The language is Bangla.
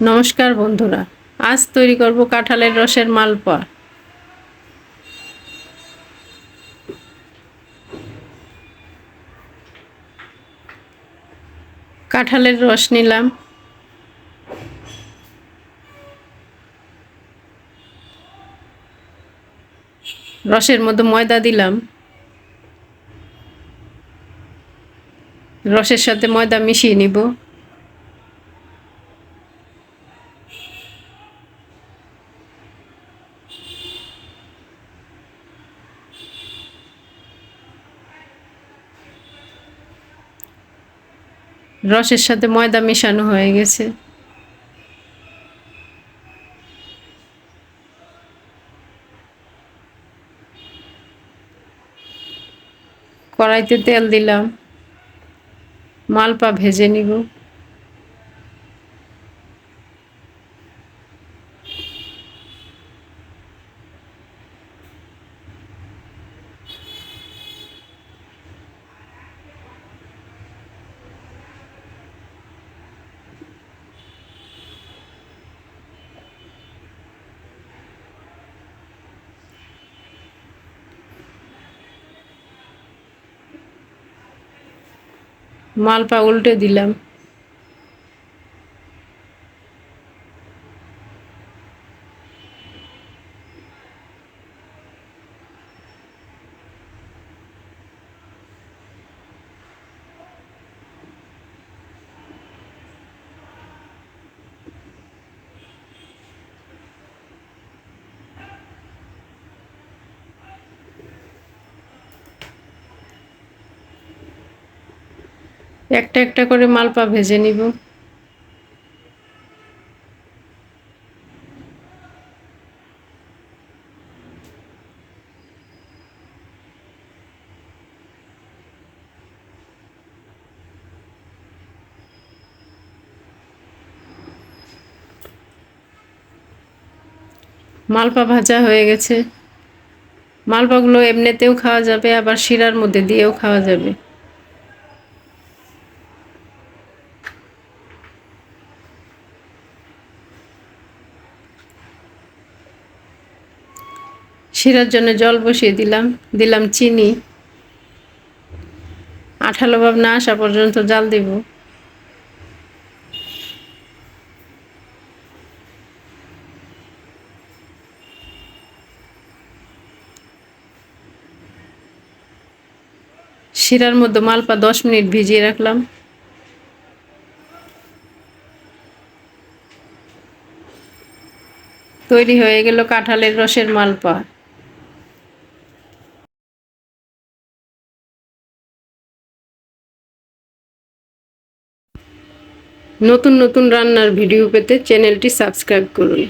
নমস্কার বন্ধুরা, আজ তৈরি করব কাঁঠালের রসের মালপোয়া। কাঁঠালের রস নিলাম। রসের মধ্যে ময়দা দিলাম। রসের সাথে ময়দা মিশিয়ে নিব। রসের সাথে ময়দা মেশানো হয়ে গেছে। কড়াইতে তেল দিলাম। মালপা ভেজে নিব। মালপা উল্টে দিলাম। একটা একটা করে মালপা ভেজে নিব। মালপা ভাজা হয়ে গেছে। মালপাগুলো এমনিতেও খাওয়া যাবে, আবার শিরার মধ্যে দিয়েও খাওয়া যাবে। শিরার জন্য জল বসিয়ে দিলাম দিলাম চিনি। আঠালো ভাব না আসা পর্যন্ত জাল দিব। শিরার মধ্যে মালপা দশ মিনিট ভিজিয়ে রাখলাম। তৈরি হয়ে গেল কাঁঠালের রসের মালপা। নতুন নতুন রান্নার ভিডিও পেতে চ্যানেলটি সাবস্ক্রাইব করুন।